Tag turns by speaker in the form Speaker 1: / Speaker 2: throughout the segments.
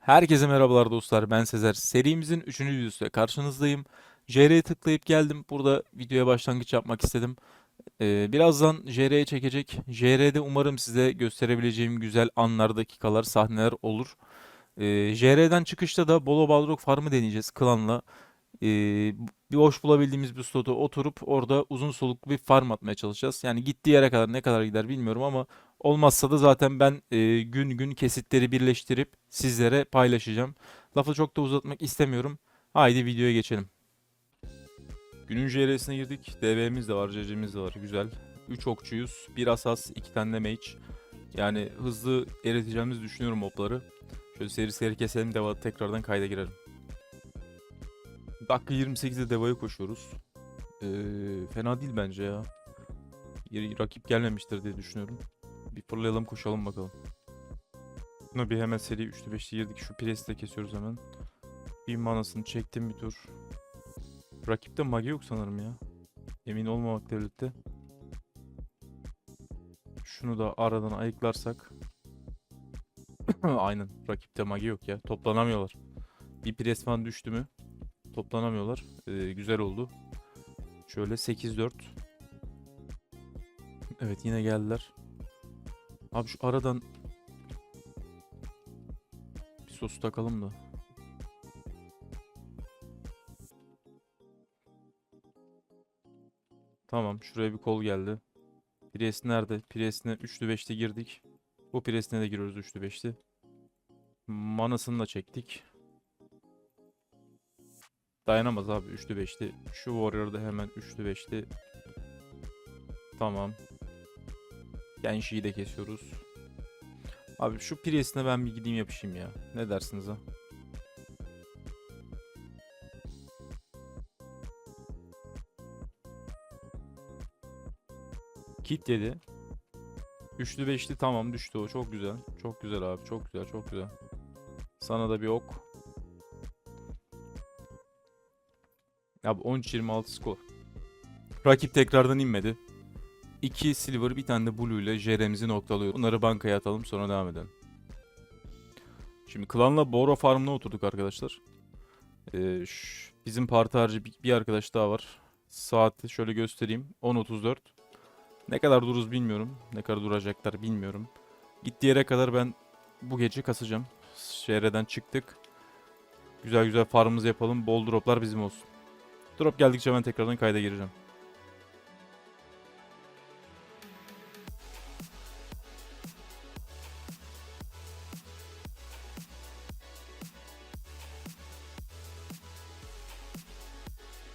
Speaker 1: Herkese merhabalar dostlar. Ben Sezer. Serimizin 3. videosuyla karşınızdayım. JR'ye tıklayıp geldim. Burada videoya başlangıç yapmak istedim. Ee, birazdan JR'ye çekecek. JR'de umarım size gösterebileceğim güzel anlar, dakikalar, sahneler olur. Ee, JR'den çıkışta da Bolo Balrog Farm'ı deneyeceğiz klanla. Ee, bir boş bulabildiğimiz bir slota oturup orada uzun soluklu bir farm atmaya çalışacağız. Yani gittiği yere kadar ne kadar gider bilmiyorum ama olmazsa da zaten ben e, gün gün kesitleri birleştirip sizlere paylaşacağım. Lafı çok da uzatmak istemiyorum. Haydi videoya geçelim. Günün JR'sine girdik. DB'miz de var, CC'miz de var. Güzel. 3 okçuyuz. 1 asas, 2 tane de mage. Yani hızlı eriteceğimizi düşünüyorum mobları. Şöyle seri seri keselim deva tekrardan kayda girelim. Dakika 28'de devaya koşuyoruz. Ee, fena değil bence ya. Yeri- Rakip gelmemiştir diye düşünüyorum. Bir fırlayalım koşalım bakalım. Buna bir hemen seri 3'lü 5'li girdik. Şu presi de kesiyoruz hemen. Bir manasını çektim bir tur. Rakipte magi yok sanırım ya. Emin olmamakla birlikte. Şunu da aradan ayıklarsak. Aynen. Rakipte magi yok ya. Toplanamıyorlar. Bir pres falan düştü mü? Toplanamıyorlar. Ee, güzel oldu. Şöyle 8-4. Evet yine geldiler. Abi şu aradan bir sos takalım da. Tamam şuraya bir kol geldi. Pires nerede? Pires'ine 3'lü 5'te girdik. Bu Pires'ine de giriyoruz 3'lü 5'te. Manasını da çektik. Dayanamaz abi 3'lü 5'te. Şu Warrior'da hemen 3'lü 5'te. Tamam. Genshi'yi de kesiyoruz. Abi şu Prius'ine ben bir gideyim yapışayım ya. Ne dersiniz ha? Kit yedi. Üçlü beşli tamam düştü o. Çok güzel. Çok güzel abi. Çok güzel. Çok güzel. Sana da bir ok. Abi 13-26 skor. Rakip tekrardan inmedi. 2 silver bir tane de blue ile JR'mizi noktalıyor. Bunları bankaya atalım sonra devam edelim. Şimdi klanla Boro Farm'ına oturduk arkadaşlar. Ee, ş- bizim parti bir, bir arkadaş daha var. Saati şöyle göstereyim. 10.34. Ne kadar dururuz bilmiyorum. Ne kadar duracaklar bilmiyorum. Gittiği yere kadar ben bu gece kasacağım. JR'den çıktık. Güzel güzel farmımızı yapalım. Bol droplar bizim olsun. Drop geldikçe ben tekrardan kayda gireceğim.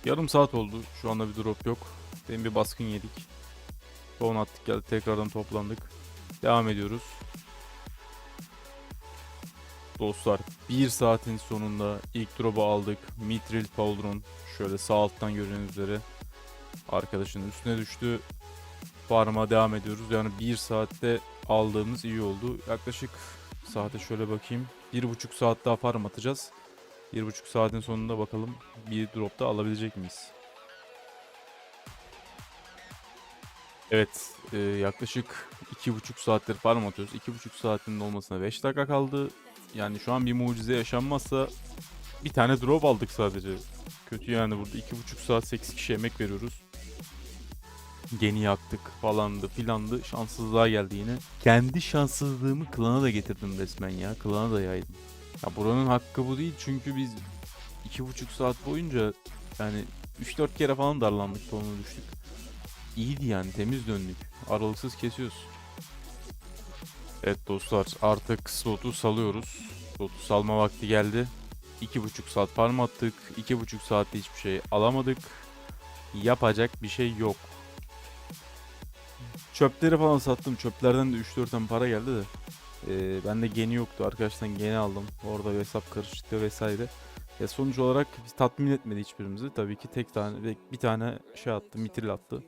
Speaker 1: Yarım saat oldu. Şu anda bir drop yok. Benim bir baskın yedik. Ton attık geldi. Tekrardan toplandık. Devam ediyoruz. Dostlar bir saatin sonunda ilk drop'u aldık. Mithril Pauldron. Şöyle sağ alttan gördüğünüz üzere. Arkadaşın üstüne düştü. Farm'a devam ediyoruz. Yani bir saatte aldığımız iyi oldu. Yaklaşık saate şöyle bakayım. Bir buçuk saat daha farm atacağız. Bir buçuk saatin sonunda bakalım bir drop da alabilecek miyiz? Evet, e, yaklaşık iki buçuk saattir farm atıyoruz. İki buçuk saatin olmasına 5 dakika kaldı. Yani şu an bir mucize yaşanmazsa bir tane drop aldık sadece. Kötü yani burada iki buçuk saat 8 kişi emek veriyoruz. Geni yaktık falandı filandı. Şanssızlığa geldi yine. Kendi şanssızlığımı klana da getirdim resmen ya. Klana da yaydım. Ya buranın hakkı bu değil çünkü biz iki buçuk saat boyunca yani 3-4 kere falan darlandık sonuna düştük. İyiydi yani temiz döndük. Aralıksız kesiyoruz. Evet dostlar artık slotu salıyoruz. Slotu salma vakti geldi. İki buçuk saat farm attık. İki buçuk saatte hiçbir şey alamadık. Yapacak bir şey yok. Çöpleri falan sattım. Çöplerden de 3-4 tane para geldi de. Ee, ben de geni yoktu. Arkadaştan geni aldım. Orada hesap karıştı vesaire. Ya sonuç olarak tatmin etmedi hiçbirimizi. Tabii ki tek tane bir tane şey attı. Mitril attı.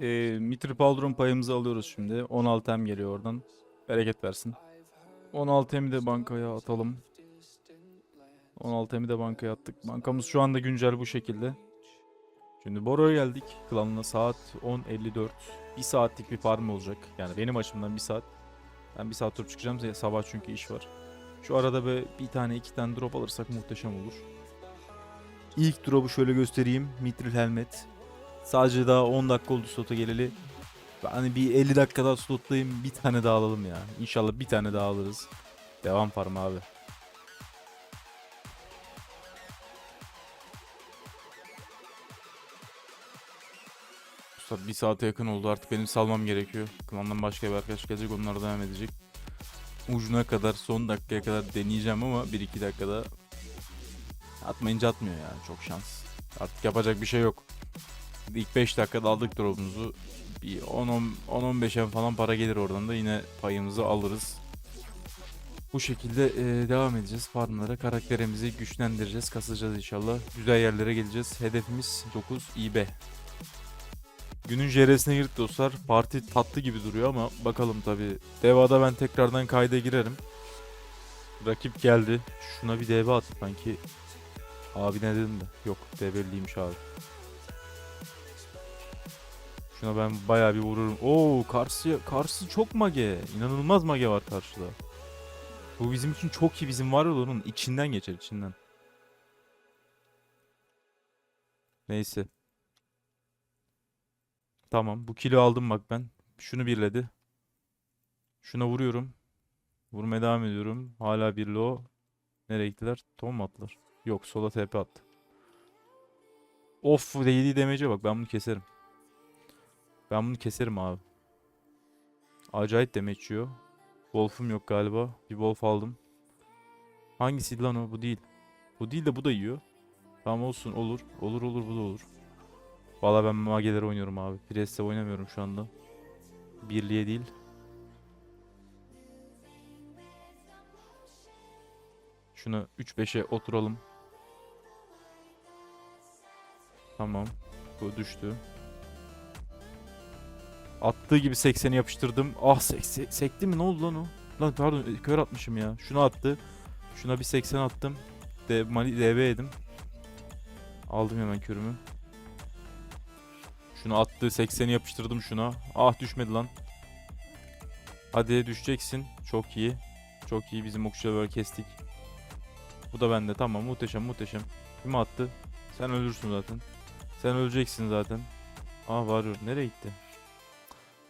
Speaker 1: Ee, Mitril Pauldron payımızı alıyoruz şimdi. 16 M geliyor oradan. Bereket versin. 16 M'i de bankaya atalım. 16 M'i de bankaya attık. Bankamız şu anda güncel bu şekilde. Şimdi Boro'ya geldik. Klanına saat 10.54. Bir saatlik bir farm olacak. Yani benim açımdan bir saat. Ben bir saat tur çıkacağım. Sabah çünkü iş var. Şu arada böyle bir tane iki tane drop alırsak muhteşem olur. İlk drop'u şöyle göstereyim. Mitril Helmet. Sadece daha 10 dakika oldu slota geleli. Hani bir 50 dakika daha slotlayayım bir tane daha alalım ya. İnşallah bir tane daha alırız. Devam farm abi. Bir saate yakın oldu artık benim salmam gerekiyor. Klandan başka bir arkadaş gelecek onlar devam edecek. Ucuna kadar son dakikaya kadar deneyeceğim ama 1-2 dakikada atmayınca atmıyor yani çok şans. Artık yapacak bir şey yok. İlk 5 dakikada aldık drop'umuzu. Bir 10-15'e falan para gelir oradan da yine payımızı alırız. Bu şekilde e, devam edeceğiz farmlara. Karakterimizi güçlendireceğiz, kasacağız inşallah. Güzel yerlere geleceğiz. Hedefimiz 9 IB. Günün JR'sine girdik dostlar. Parti tatlı gibi duruyor ama bakalım tabi. Deva'da ben tekrardan kayda girerim. Rakip geldi. Şuna bir DB attı sanki. Abi ne dedim de. Yok DB'liymiş abi. Şuna ben bayağı bir vururum. Oo karşı karşı çok mage. İnanılmaz mage var karşıda. Bu bizim için çok iyi. Bizim var onun içinden geçer içinden. Neyse. Tamam bu kilo aldım bak ben. Şunu birledi. Şuna vuruyorum. Vurmaya devam ediyorum. Hala bir low. Nereye gittiler? Tom mu attılar? Yok sola TP attı. Of değdiği damage'e bak ben bunu keserim. Ben bunu keserim abi. Acayip damage yiyor. Wolf'um yok galiba. Bir Wolf aldım. Hangisiydi lan o? Bu değil. Bu değil de bu da yiyor. Tamam olsun olur. Olur olur bu da olur. Valla ben mageleri oynuyorum abi. Preste oynamıyorum şu anda. Birliğe değil. Şunu 3-5'e oturalım. Tamam. Bu düştü. Attığı gibi 80'i yapıştırdım. Ah sek se- sekti mi? Ne oldu lan o? Lan pardon e, kör atmışım ya. Şunu attı. Şuna bir 80 attım. De mani DB yedim. Aldım hemen körümü. Şunu attı 80'i yapıştırdım şuna. Ah düşmedi lan. Hadi düşeceksin. Çok iyi. Çok iyi bizim okçuları böyle kestik. Bu da bende tamam muhteşem muhteşem. Kim attı? Sen ölürsün zaten. Sen öleceksin zaten. Ah varıyor. Nereye gitti?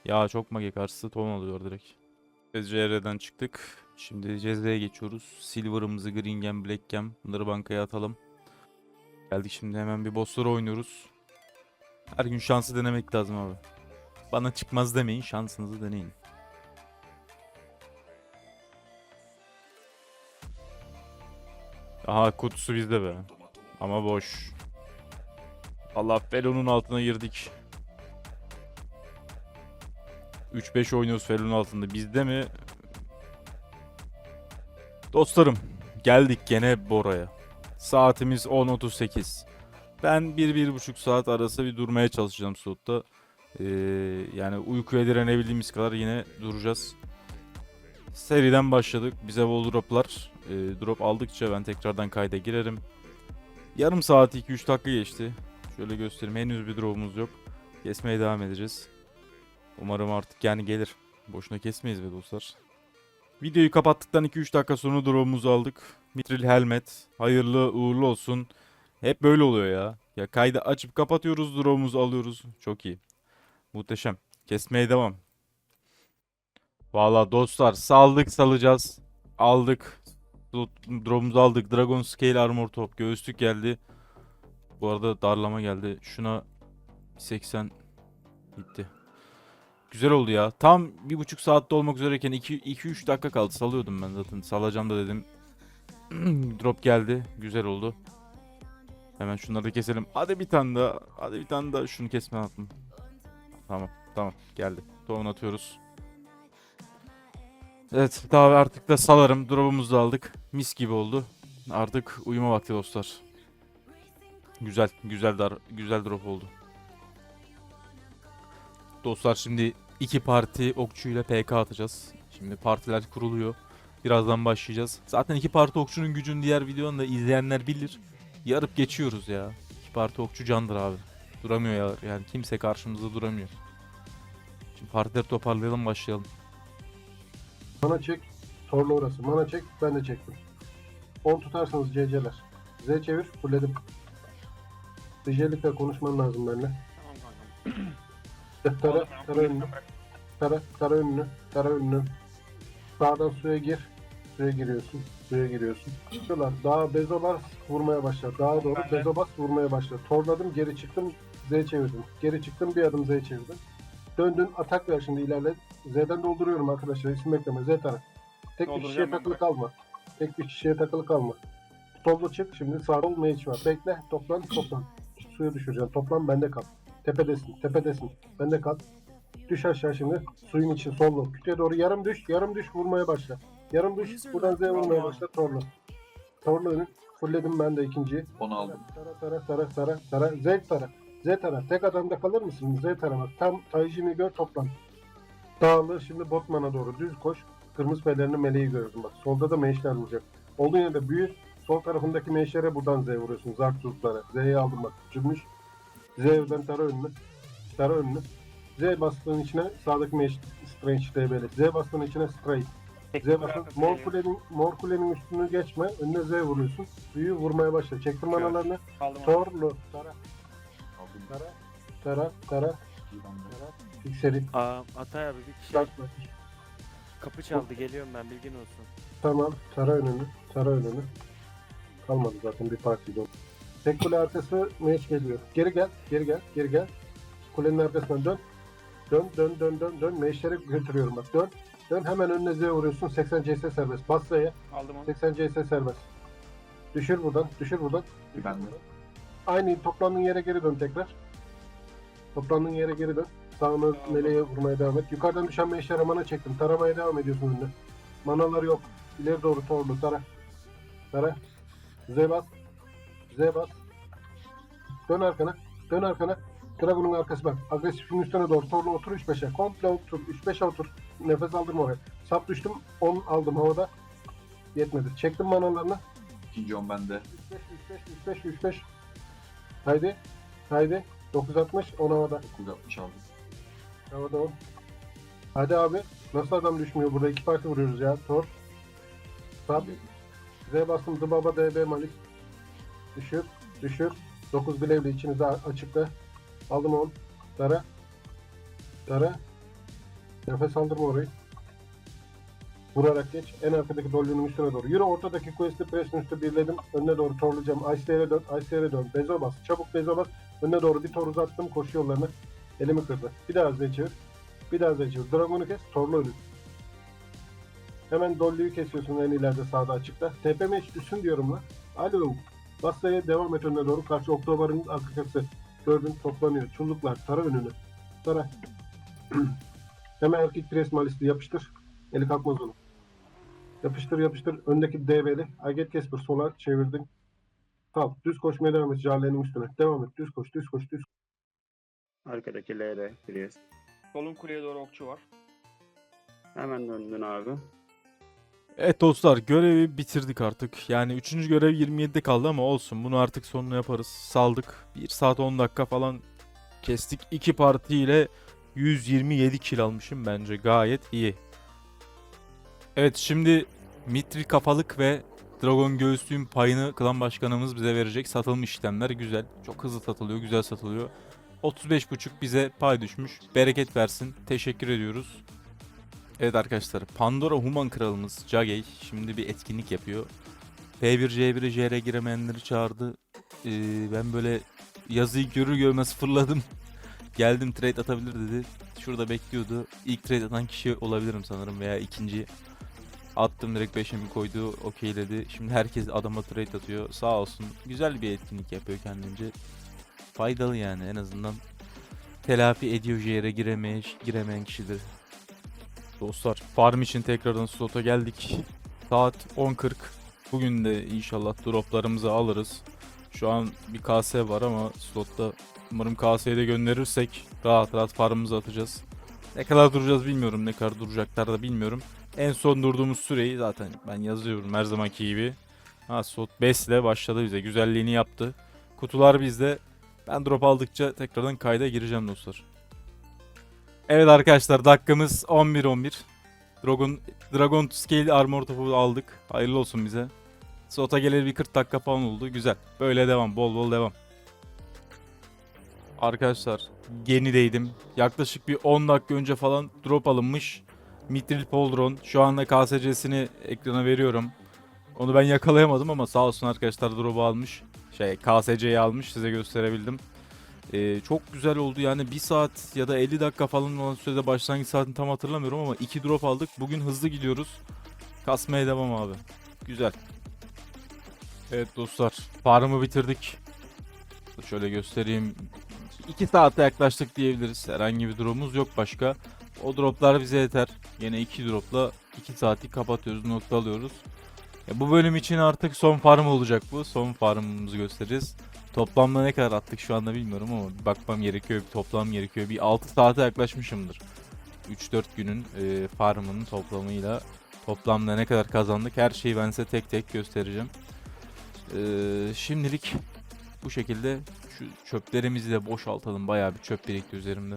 Speaker 1: Ya çok mage karşısı ton alıyor direkt. CR'den çıktık. Şimdi CZ'ye geçiyoruz. Silver'ımızı, Green Black Gem bunları bankaya atalım. Geldik şimdi hemen bir bossları oynuyoruz. Her gün şansı denemek lazım abi. Bana çıkmaz demeyin, şansınızı deneyin. Aha kutusu bizde be. Ama boş. Allah Felon'un altına girdik. 3-5 oynuyoruz Felon'un altında. Bizde mi? Dostlarım geldik gene Bora'ya. Saatimiz 10.38. Ben 1-1,5 saat arası bir durmaya çalışacağım slotta. Ee, yani uykuya direnebildiğimiz kadar yine duracağız. Seriden başladık. Bize wall droplar. Ee, drop aldıkça ben tekrardan kayda girerim. Yarım saat 2-3 dakika geçti. Şöyle göstereyim. Henüz bir drop'umuz yok. Kesmeye devam edeceğiz. Umarım artık yani gelir. Boşuna kesmeyiz be dostlar. Videoyu kapattıktan 2-3 dakika sonra drop'umuzu aldık. Mitril helmet. Hayırlı uğurlu olsun. Hep böyle oluyor ya. Ya kaydı açıp kapatıyoruz, drop'umuzu alıyoruz. Çok iyi. Muhteşem. Kesmeye devam. Valla dostlar saldık salacağız. Aldık. Drop'umuzu aldık. Dragon Scale Armor Top. Göğüslük geldi. Bu arada darlama geldi. Şuna 80 gitti. Güzel oldu ya. Tam bir buçuk saatte olmak üzereyken 2-3 dakika kaldı. Salıyordum ben zaten. Salacağım da dedim. Drop geldi. Güzel oldu. Hemen şunları da keselim. Hadi bir tane daha. Hadi bir tane daha. Şunu kesme attım. Tamam. Tamam. Geldi. Tohum atıyoruz. Evet. Daha artık da salarım. Drop'umuzu da aldık. Mis gibi oldu. Artık uyuma vakti dostlar. Güzel. Güzel dar, güzel drop oldu. Dostlar şimdi iki parti okçuyla PK atacağız. Şimdi partiler kuruluyor. Birazdan başlayacağız. Zaten iki parti okçunun gücünü diğer videonda izleyenler bilir. Yarıp geçiyoruz ya. İki parti okçu candır abi. Duramıyor ya. Yani kimse karşımızda duramıyor. Şimdi partileri toparlayalım başlayalım.
Speaker 2: Bana çek. Torlu orası. Mana çek. Ben de çektim. 10 tutarsanız CC'ler. Z çevir. Fulledim. DJ'likle konuşman lazım benimle.
Speaker 3: Tamam kankam.
Speaker 2: Tara, tara önünü. Tara, tara önünü. Tara önünü. Sağdan suya gir. Suya giriyorsun. Suya giriyorsun. Şuralar. Daha bezobas vurmaya başlar. Daha doğru
Speaker 3: Ben
Speaker 2: bezobas vurmaya başlar. Torladım geri çıktım. Z çevirdim. Geri çıktım bir adım Z çevirdim. Döndün atak ver şimdi ilerle. Z'den dolduruyorum arkadaşlar. İsim bekleme. Z taraf. Tek bir kişiye takılı kalma. Tek bir kişiye takılı kalma. Toplu çık şimdi sağ ol mage var. Bekle toplan toplan. Suya düşüreceğim. Toplan bende kal. Tepedesin tepedesin. Bende kal. Düş aşağı şimdi. Suyun içi sollu. Kütüye doğru yarım düş. Yarım düş vurmaya başla. Yarım düş. Buradan Z vurmaya başla. Torlu. Torlu önü. Fullledim ben de ikinciyi.
Speaker 4: Onu aldım.
Speaker 2: Tara tara tara tara tara. Z tara. Z tara. Tek adamda kalır mısın? Z tara bak. Tam Taijin'i gör toplan. Dağılır şimdi Botman'a doğru düz koş. Kırmızı pelerini meleği gördüm bak. Solda da meşler vuracak. Olduğun yerde büyür. Sol tarafındaki meşlere buradan Z vuruyorsun. Zark tuzlara. Z'yi aldım bak. Cümüş. Z'den tara önünü. Tara önünü. Z bastığın içine sağdaki meş Strange DB'li. Z bastığın içine Strike. Z bastığın mor kulenin, mor kulenin üstünü geçme. Önüne Z vuruyorsun. Suyu vurmaya başla. Çektim analarını. Torlu. Tara. Tara. Tara. Tara. Fikseri.
Speaker 5: Aa Atay abi bir kişi
Speaker 2: Dark
Speaker 5: kapı çaldı geliyorum ben bilgin olsun.
Speaker 2: Tamam. Tara önünü. Tara önünü. Kalmadı zaten bir partiydi o. Tek kule arkası meç geliyor. Geri gel. Geri gel. Geri gel. Kulenin arkasından dön. Dön dön dön dön dön. Meşleri götürüyorum bak. Dön. Dön hemen önüne Z vuruyorsun. 80 CS serbest. Bas Z'ye.
Speaker 3: Aldım onu.
Speaker 2: 80 CS serbest. Düşür buradan. Düşür buradan.
Speaker 4: Ben de.
Speaker 2: Aynı toplandığın yere geri dön tekrar. Toplandığın yere geri dön. Sağına
Speaker 3: Tamam.
Speaker 2: meleğe vurmaya devam et. Yukarıdan düşen meşlere mana çektim. Taramaya devam ediyorsun önüne. Manaları yok. İleri doğru torlu. Tara. Tara. Z bas. Z bas. Dön arkana. Dön arkana. Dragon'un arkası bak. Agresifin üstüne doğru. Torlu otur 3-5'e. Komple otur. 3-5'e otur. Nefes aldırma oraya. Sap düştüm. 10 aldım havada. Yetmedi. Çektim manalarını.
Speaker 4: İkinci on bende.
Speaker 2: 3-5, 3-5, 3-5, 3-5. Haydi. Haydi. 960, 10 havada.
Speaker 4: 960 aldım.
Speaker 2: Havada 10. Hadi abi. Nasıl adam düşmüyor burada? iki parti vuruyoruz ya. Tor. Sap. Z bastım. Zıbaba DB Malis. Düşür. Düşür. 9 bilevli içinizde açıkta. Aldım 10. Dara. Dara. Nefes aldırma orayı. Vurarak geç. En arkadaki dolyonun üstüne doğru. Yürü ortadaki quest'i presin üstü birledim. Önüne doğru torlayacağım. Ice'lere dön. Ice'lere dön. Bezo bas. Çabuk bezo bas. Önüne doğru bir tor uzattım. Koşu yollarına. Elimi kırdı. Bir daha Z çevir. Bir daha Z çevir. Dragon'u kes. Torlu önü. Hemen Dolly'yi kesiyorsun en ileride sağda açıkta. TPM düşsün diyorum lan. Alo. Bastaya devam et önüne doğru. Karşı Oktober'ın arkası. Gördün toplanıyor. Çulluklar. Tara önünü. Tara. Hemen erkek pres malisti yapıştır. Eli kalkmaz onun. Yapıştır yapıştır. Öndeki DB'li. Aget Kesper sola çevirdin. Kal. Düz koşmaya devam et. Jale'nin üstüne. Devam et. Düz koş. Düz koş. Düz
Speaker 6: Arkadaki LR Prius.
Speaker 3: Solun kuleye doğru okçu var.
Speaker 6: Hemen döndün abi.
Speaker 1: Evet dostlar görevi bitirdik artık. Yani 3. görev 27'de kaldı ama olsun. Bunu artık sonunu yaparız. Saldık. 1 saat 10 dakika falan kestik. 2 partiyle 127 kill almışım bence. Gayet iyi. Evet şimdi Mitri kafalık ve Dragon göğüslüğün payını klan başkanımız bize verecek. Satılmış işlemler güzel. Çok hızlı satılıyor. Güzel satılıyor. 35.5 bize pay düşmüş. Bereket versin. Teşekkür ediyoruz. Evet arkadaşlar Pandora Human kralımız Jagey şimdi bir etkinlik yapıyor. P1 C1'e JR giremeyenleri çağırdı. Ee, ben böyle yazıyı görür görmez fırladım. Geldim trade atabilir dedi. Şurada bekliyordu. İlk trade atan kişi olabilirim sanırım veya ikinci. Attım direkt 5'imi koydu okeyledi. Şimdi herkes adama trade atıyor. Sağ olsun güzel bir etkinlik yapıyor kendince. Faydalı yani en azından telafi ediyor JR'e giremeyen, kişileri. Dostlar farm için tekrardan slota geldik. Saat 10.40. Bugün de inşallah droplarımızı alırız. Şu an bir KS var ama slotta umarım KS'ye de gönderirsek rahat rahat farmımızı atacağız. Ne kadar duracağız bilmiyorum. Ne kadar duracaklar da bilmiyorum. En son durduğumuz süreyi zaten ben yazıyorum her zamanki gibi. Ha slot 5 ile başladı bize. Güzelliğini yaptı. Kutular bizde. Ben drop aldıkça tekrardan kayda gireceğim dostlar. Evet arkadaşlar dakikamız 11-11. Drogon Dragon to Scale Armor topu aldık. Hayırlı olsun bize. Slota geleli bir 40 dakika falan oldu. Güzel. Böyle devam. Bol bol devam. Arkadaşlar Geni'deydim. Yaklaşık bir 10 dakika önce falan drop alınmış. Mitril Poldron. Şu anda KSC'sini ekrana veriyorum. Onu ben yakalayamadım ama sağ olsun arkadaşlar drop'u almış. Şey KSC'yi almış size gösterebildim. Ee, çok güzel oldu yani 1 saat ya da 50 dakika falan olan sürede başlangıç saatini tam hatırlamıyorum ama 2 drop aldık. Bugün hızlı gidiyoruz. Kasmaya devam abi. Güzel. Evet dostlar farmı bitirdik. Şöyle göstereyim. 2 saate yaklaştık diyebiliriz. Herhangi bir drop'umuz yok başka. O droplar bize yeter. Yine 2 dropla 2 saati kapatıyoruz, nokta alıyoruz. Ya bu bölüm için artık son farm olacak bu. Son farmımızı göstereceğiz. Toplamda ne kadar attık şu anda bilmiyorum ama bakmam gerekiyor, bir toplam gerekiyor. Bir 6 saate yaklaşmışımdır. 3-4 günün e, farmının toplamıyla toplamda ne kadar kazandık her şeyi ben size tek tek göstereceğim. E, şimdilik bu şekilde şu çöplerimizi de boşaltalım. Bayağı bir çöp birikti üzerimde.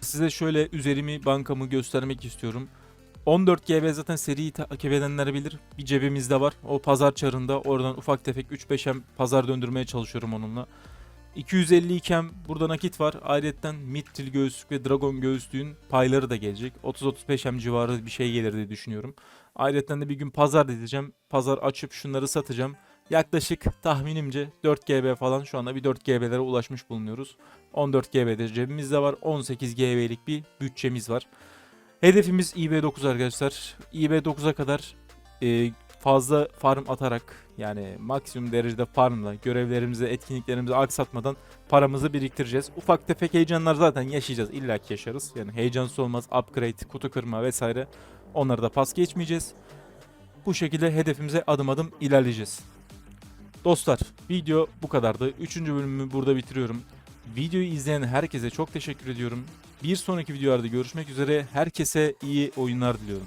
Speaker 1: Size şöyle üzerimi bankamı göstermek istiyorum. 14 GB zaten seriyi takip edenler bilir. Bir cebimizde var. O pazar çarında oradan ufak tefek 3-5M pazar döndürmeye çalışıyorum onunla. 250 iken burada nakit var. Ayrıca Mithril göğüslük ve Dragon göğüslüğün payları da gelecek. 30-35M civarı bir şey gelir diye düşünüyorum. Ayrıca de bir gün pazar diyeceğim. Pazar açıp şunları satacağım. Yaklaşık tahminimce 4 GB falan şu anda bir 4 GB'lere ulaşmış bulunuyoruz. 14 GB'de cebimizde var. 18 GB'lik bir bütçemiz var. Hedefimiz IB9 arkadaşlar. IB9'a kadar e, fazla farm atarak yani maksimum derecede farmla görevlerimizi, etkinliklerimizi aksatmadan paramızı biriktireceğiz. Ufak tefek heyecanlar zaten yaşayacağız. İlla ki yaşarız. Yani heyecansız olmaz. Upgrade, kutu kırma vesaire. Onları da pas geçmeyeceğiz. Bu şekilde hedefimize adım adım ilerleyeceğiz. Dostlar video bu kadardı. Üçüncü bölümümü burada bitiriyorum. Videoyu izleyen herkese çok teşekkür ediyorum. Bir sonraki videolarda görüşmek üzere. Herkese iyi oyunlar diliyorum.